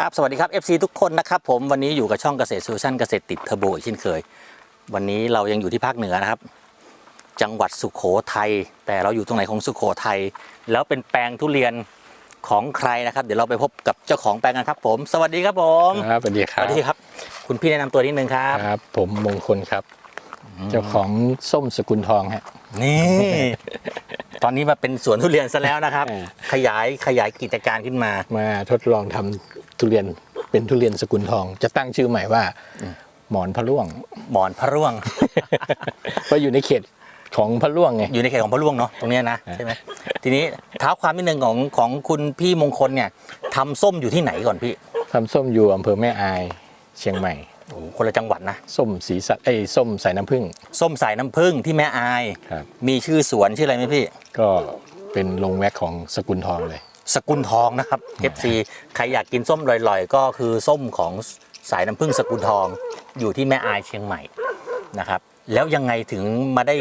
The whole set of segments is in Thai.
ครับ สวัสดีครับ FC ทุกคนนะครับผมวันนี้อยู่กับช่องเกษตรโซลูชันเกษตรติดเทอร์โบอีกเช่นเคย วันนี้เรายังอยู่ที่ภาคเหนือนะครับ จังหวัดสุขโขทัยแต่เราอยู่ตรงไหนของสุขโขทัยแล้วเป็นแปลงทุเรียนของใครนะครับ เดี๋ยวเราไปพบกับเจ้าของแปลงกันครับ ผม สวัสดีครับผมครับสวัสดีคสรับวัสดีครับ คุณพี่แนะนำตัวนิดนึงครับ ครับ ผมมงคลครับ เจ้าของส้มสกุลทองฮะ นี่ ตอนนี้มาเป็นสวนทุเรียนซะแล้วนะครับอ่าขยายขยายกิจการขึ้นมา มาทดลองทำ ทุเรียนเป็นทุเรียนสกุลทอง จะตั้งชื่อใหม่ว่า หมอนพระร่วง หมอนพระร่วง เพราะอยู่ในเขตของพระร่วงไง อยู่ในเขตของพระร่วงเนาะตรงเนี้ยนะอ่าใช่ไหมทีนี้เท้าความนิดนึงของของคุณพี่มงคลเนี่ยทำส้มอยู่ที่ไหนก่อนพี่ทำส้มอยู่อำเภอแม่อายเชียงใหม่ โอ้โหคนละจังหวัดนะส้มสีสัตไอ้ยส้มสายน้ำผึ้ง ส้มสายน้ำผึ้งที่แม่อาย ครับ มีชื่อสวนชื่ออะไรไหมพี่ ก็เป็นลงแว็กของสกุลทองเลย สกุลทองนะครับ FC ใครอยากกินส้มลอยๆ ก็คือส้มของสายน้ำผึ้งสกุลทองอยู่ที่แม่อายเชียงใหม่นะครับ แล้วยังไงถึงมาได้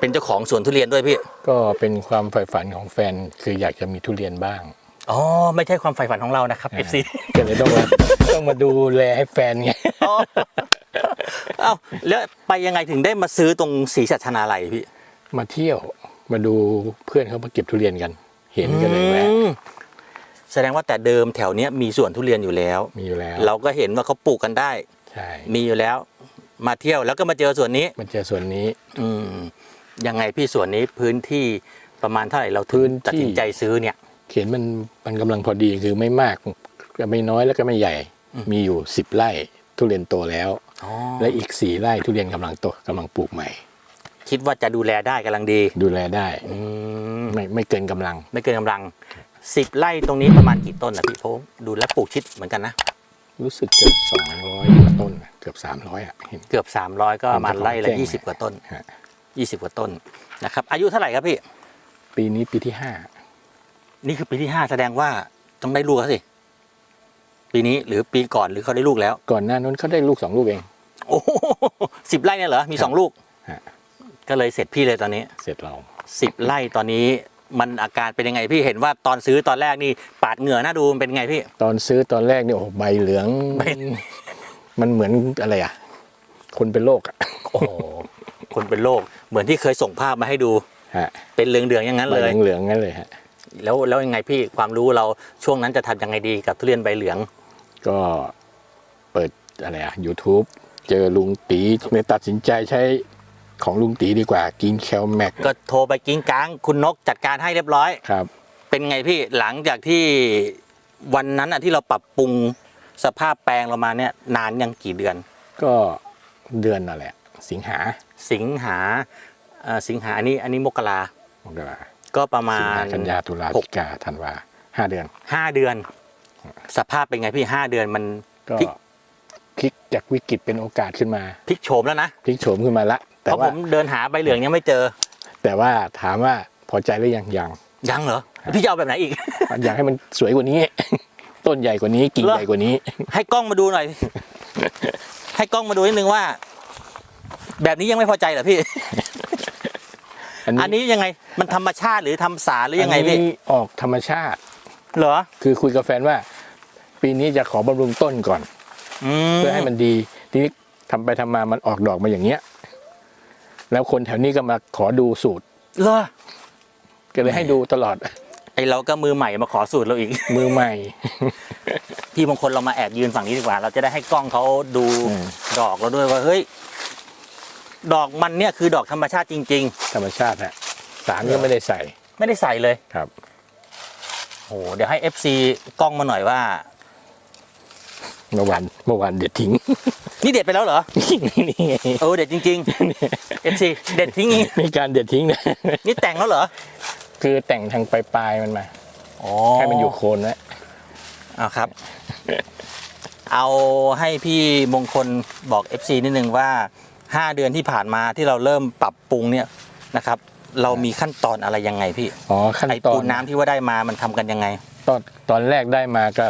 เป็นเจ้าของสวนทุเรียนด้วยพี่ก็เป็นความใฝ่ฝันของแฟนคืออยากจะมีทุเรียนบ้าง อ๋อไม่ใช่ความใฝ่ฝันของเรานะครับ FC ก็เลยต้องมาต้องมาดูแลให้แฟนไงอ๋อเอ้าแล้วไปยังไงถึงได้มาซื้อตรงศรีสัชนาลัยพี่ มาเที่ยวมาดูเพื่อนเขามาเก็บทุเรียนกัน เห็นกันเลยแวะอืมแสดงว่าแต่เดิมแถวเนี้ยมีสวนทุเรียนอยู่แล้ว มีอยู่แล้ว เราก็เห็นว่าเขาปลูกกันได้ใช่มีอยู่แล้ว มาเที่ยวแล้วก็มาเจอสวนนี้มันเจอส่วนนี้ อืมยังไงพี่สวนนี้พื้นที่ประมาณเท่าไหร่เราถึพื้งนที่ตัดสินใจซื้อเนี่ย เขียนมันมันกำลังพอดีคือไม่มากก็ไม่น้อยแล้วก็ไม่ใหญ่ มีอยู่สิบไร่ทุเรียนโตแล้วอ๋อและอีกสี่ไร่ทุเรียนกำลังโตกำลังปลูกใหม่ คิดว่าจะดูแลได้กำลังดี ดูแลได้อืมไม่ไม่เกินกำลัง ไม่เกินกำลังสิบไร่ตรงนี้ประมาณกี่ต้นนะพี่โพงดูแลวปลูกชิดเหมือนกันนะ รู้สึกจะสองร้อยกว่าต้นน่ะเกือบสามร้อยอะเห็นเกือบ300ก็ประมาณไร่ละแจ้ง20กว่าต้นฮะ20กว่าต้นนะครับ อายุเท่าไหร่ครับพี่ ปีนี้ปีที่ห้านี่คือปีที่5แสดงว่าต้องได้ลูกแล้วสิปีนี้หรือปีก่อนหรือเขาได้ลูกแล้ว ก่อนหน้านั้นเขาได้ลูกสองลูกเอง โอ้สิบไร่เนี่ยเหรอมี2ลูกฮะ ก็เลยเสร็จพี่เลยตอนนี้เสร็จเรา10ไร่ตอนนี้มันอาการเป็นยังไงพี่เห็นว่าตอนซื้อตอนแรกนี่ปาดเหงื่อหน้าดูมันเป็นไงพี่ ตอนซื้อตอนแรกเนี่ยโอ้โหใบเหลืองใบมันเหมือนอะไรอะ คนเป็นโรคอะโอ้โหคนเป็นโรคเหมือนที่เคยส่งภาพมาให้ดูฮะเป็นเหลืองๆอย่างนั้นใบเลยเหลืองๆงั้นเลยฮะแล้วแล้วยังไงพี่ความรู้เราช่วงนั้นจะทำยังไงดีกับทุเรียนใบเหลือง ก็เปิดอะไรอะ YouTube เจอลุงตีเลยตัดสินใจใช้ ของลุงตีดีกว่ากินแคลแม็กก็โทรไปกิ้งก้างคุณนกจัดการให้เรียบร้อยครับ เป็นไงพี่หลังจากที่วันนั้นอะที่เราปรับปรุงสภาพแปลงเรามาเนี่ยนานยังกี่เดือน ก็เดือนนั่นแหละ สิงหาสิงหาเอ่อสิงหาอันนี้อันนี้มกรามกราก็ประมาสิงณหากันยาตุลาหพฤกศจิกาธันวาห้าเดือน ห้าเดือน สภาพเป็นไงพี่ห้าเดือนมัน ก็พลิก พลิกจากวิกฤตเป็นโอกาสขึ้นมาพลิกโฉมแล้วนะพลิกโฉมขึ้นมาละ เพแต่ราะผว่ามเดินหาใบเหลืองยังไม่เจอ แต่ว่าถามว่าพอใจหรือยังยังยังเหรอพี่จะเอาแบบไหนอีก อยากให้มันสวยกว่านี้ ต้นใหญ่กว่านี้กิ่งเหรอใหญ่กว่านี้ ให้กล้องมาดูหน่อย ให้กล้องมาดูนิดนึงว่า แบบนี้ยังไม่พอใจเหรอพี่ อันนี้ยังไงมันธรรมชาติหรือทำสารหรือยังไงพี่อันนี้ออกธรรมชาติเหรอ คือคุยกับแฟนว่า ปีนี้จะขอบำรุงต้นก่อนอืมเพื่อให้มันดี ทีนี้ทำไปทำมามันออกดอกมาอย่างเงี้ย แล้วคนแถวนี้ก็มาขอดูสูตรเหรอก็เลยให้ดูตลอด ไอเราก็มือใหม่มาขอสูตรเราอีก มือใหม่ พี่บางคนเรามาแอบยืนฝั่งนี้ดีกว่า เราจะได้ให้กล้องเขาดูอืมดอกเราด้วยว่าเฮ้ย ดอกมันเนี่ยคือดอกธรรมชาติจริงธรรมชาติฮะสารก็ไม่ได้ใส่ๆไม่ได้ใส่เลยครับโหเดี๋ยวให้ FC กล้องมาหน่อยว่า เมื่อวานเมื่อวานเด็ดทิ้ง นี่เด็ดไปแล้วเหรอ นี่ไงเออเด็ดจริงๆ FC เด็ดทิ้งอีกมีการเด็ดทิ้งนะนี่แต่งแล้วเหรอ คือแต่งทางปลายๆมันมาอ๋อให้มันอยู่โคนไว้เอาครับ เอาให้พี่มงคลบอก FC นิดนึงว่า 5 เดือนที่ผ่านมาที่เราเริ่มปรับปรุงเนี่ยนะครับ เรามีขั้นตอนอะไรยังไงพี่อ๋อขั้นไอตอปูนนน้ำที่ว่าได้มามันทำกันยังไง ตอนตอนแรกได้มาก็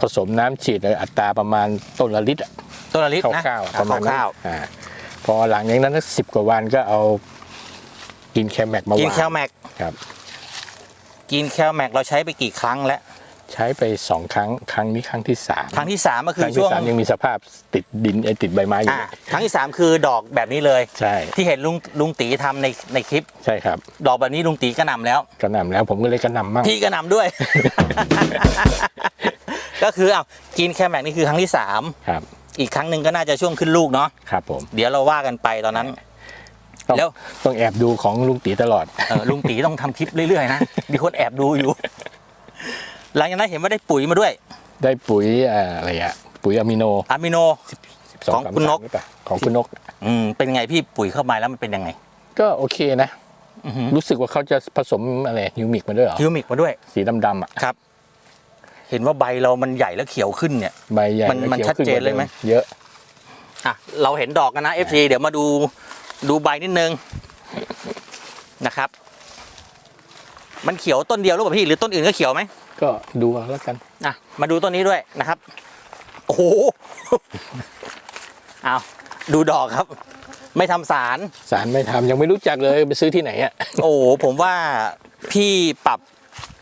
ผสมน้ำฉีดเลยอัตราประมาณต้นละลิตรอะต้นละลิตรนะคร่าวๆอ่ประมาณนั้นคร่าวอ่าพอหลังจากนั้นสิบกว่าวันก็เอากินแคมแม็กมาๆกินวางแคลแม็กครับ กินแคลแม็กเราใช้ไปกี่ครั้งแล้วใช้ไปสองครั้งครั้งนี้ครั้งที่สามครั้งที่สามก็คคือรั้งช่ที่วงสามยังมีสภาพติดดินไอยติดใบไม้อยู่อ่าครั้งที่สามคือดอกแบบนี้เลยใช่ที่เห็นลุงลุงตีทำในในคลิปใช่ครับ ดอกแบบนี้ลุงตีก็นำแล้วกระหน่ำแล้วผมก็เลยกระหน่ำมั่งพี่ก็นำด้วย ก็คืออ้าวกินแคแม็กนี่คือครั้งที่สามครับอีกครั้งหนึ่งก็น่าจะช่วงขึ้นลูกเนาะครับผมเดี๋ยวเราว่ากันไปตอนนั้นต้องแล้วต้องแอบดูของลุงตีตลอดเออลุงตีต้องทำคลิปเรื่อยๆนะมีคนแอบดูอยู่ หลังจากนั้นเห็นว่าได้ปุ๋ยมาด้วย ได้ปุ๋ยอ่าอะไรอะปุ๋ยอะมิโนอะมิโน12ของคุณนกหรือเปล่าของคุณนก อืมเป็นไงพี่ปุ๋ยเข้ามาแล้วมันเป็นยังไง ก็โอเคนะอือหือรู้สึกว่าเขาจะผสมอะไรฮิวมิกมาด้วยเหรอฮิวมิกมาด้วย สีดำๆอะครับ เห็นว่าใบเรามันใหญ่แล้วเขียวขึ้นเนี่ย ใบใหญ่มันและมันขียวชัดขึ้เจนเลยไหม กว่าเยอะอะเราเห็นดอกกันนะ FC เดี๋ยวมาดูดูใบนิดนึงนะครับ มันเขียวต้นเดียวหรือเปล่าพี่หรือต้นอื่นก็เขียวไหมก็ดูเอาแล้วกัน อะมาดูต้นนี้ด้วยนะครับ โอ้โห เอาดูดอกครับ ไม่ทำสาร สารไม่ทำยังไม่รู้จักเลยไปซื้อที่ไหนอะ โอ้โหผมว่าพี่ปรับ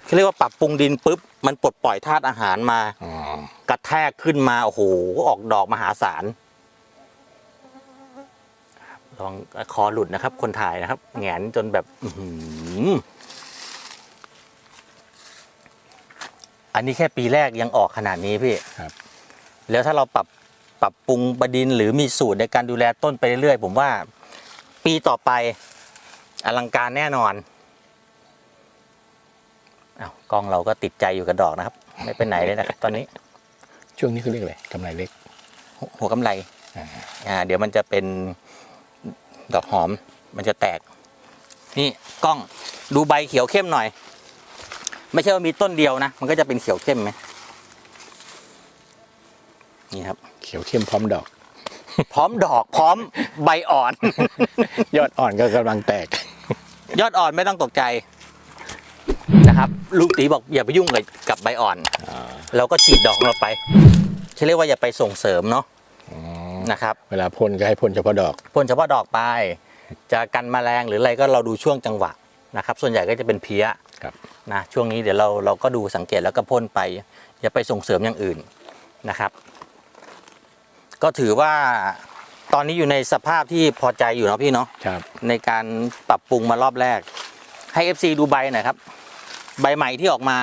เขาเรียกว่าปรับปรุงดินปุ๊บ มันปลดปล่อยธาตุอาหารมา อ๋อกระแทกขึ้นมาโอ้โหออกดอกมหาศาลลองคอหลุดนะครับ คนถ่ายนะครับแหงนจนแบบ อื้อหืออันนี้แค่ปีแรกยังออกขนาดนี้พี่ ครับ แล้วถ้าเราปรับปรับปรุงบดินทร์หรือมีสูตรในการดูแลต้นไปเรื่อยๆผมว่า ปีต่อไปอลังการแน่นอน อ้าวกล้องเราก็ติดใจอยู่กับดอกนะครับ ไม่ไปไหนเลยนะครับ ตอนนี้ช่วงนี้เขาเรียกอะไรกำไรเล็ก หัวหัวกำไรอ่าอ่าเดี๋ยวมันจะเป็นดอกหอม มันจะแตก นี่กล้องดูใบเขียวเข้มหน่อย ไม่ใช่ว่ามีต้นเดียวนะ มันก็จะเป็นเขียวเข้มไหมนี่ครับ เขียวเข้มพร้อมดอก พร้อมดอกพร้อมใบอ่อน ยอดอ่อนก็กำลังแตก ยอดอ่อนไม่ต้องตกใจ นะครับลูกตีบอกอย่าไปยุ่งกับกับใบอ่อน เราก็ฉีดดอกเราไปเขาเรียกว่าอย่าไปส่งเสริมเนาะนะครับ เวลาพ่นก็ให้พ่นเฉพาะดอกพ่นเฉพาะดอกไป จะกันแมลงหรืออะไรก็เราดูช่วงจังหวะนะครับ ส่วนใหญ่ก็จะเป็นเพี้ยครับนะช่วงนี้เดี๋ยวเราเราก็ดูสังเกตแล้วก็พ่นไป อย่าไปส่งเสริมอย่างอื่นนะครับ ก็ถือว่าตอนนี้อยู่ในสภาพที่พอใจอยู่เนาะพี่เนาะครับในการปรับปรุงมารอบแรก ให้ FC ดูใบหน่อยครับ ใบใหม่ที่ออกมา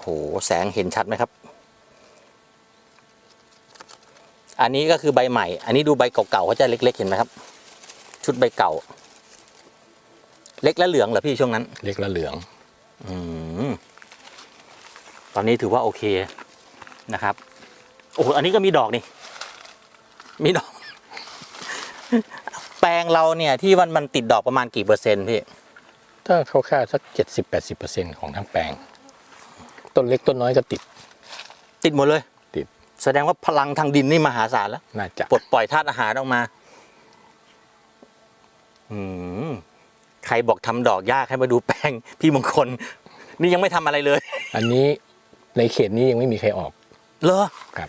โหแสงเห็นชัดไหมครับ อันนี้ก็คือใบใหม่ อันนี้ดูใบเก่าๆเขาจะเล็ก ๆ เห็นไหมครับ ชุดใบเก่า เล็กและเหลืองเหรอพี่ช่วงนั้น เล็กและเหลืองอืมตอนนี้ถือว่าโอเคนะครับ โอ้โหอันนี้ก็มีดอกนี่ มีดอก แปลงเราเนี่ยที่มันมันติดดอกประมาณกี่เปอร์เซ็นต์พี่ ถ้าเขาค่าสักเจ็ดสิบแปดสิบเปอร์เซ็นของทั้งแปลง ต้นเล็กต้นน้อยก็ติด ติดหมดเลย ติด แสดงว่าพลังทางดินนี่มหาศาลแล้ว น่าจะ ปลดปล่อยธาตุอาหารออกมา อืม ใครบอกทำดอกยากให้มาดูแปลง พี่มงคล นี่ยังไม่ทำอะไรเลย อันนี้ในเขตนี้ยังไม่มีใครออก เหรอ ครับ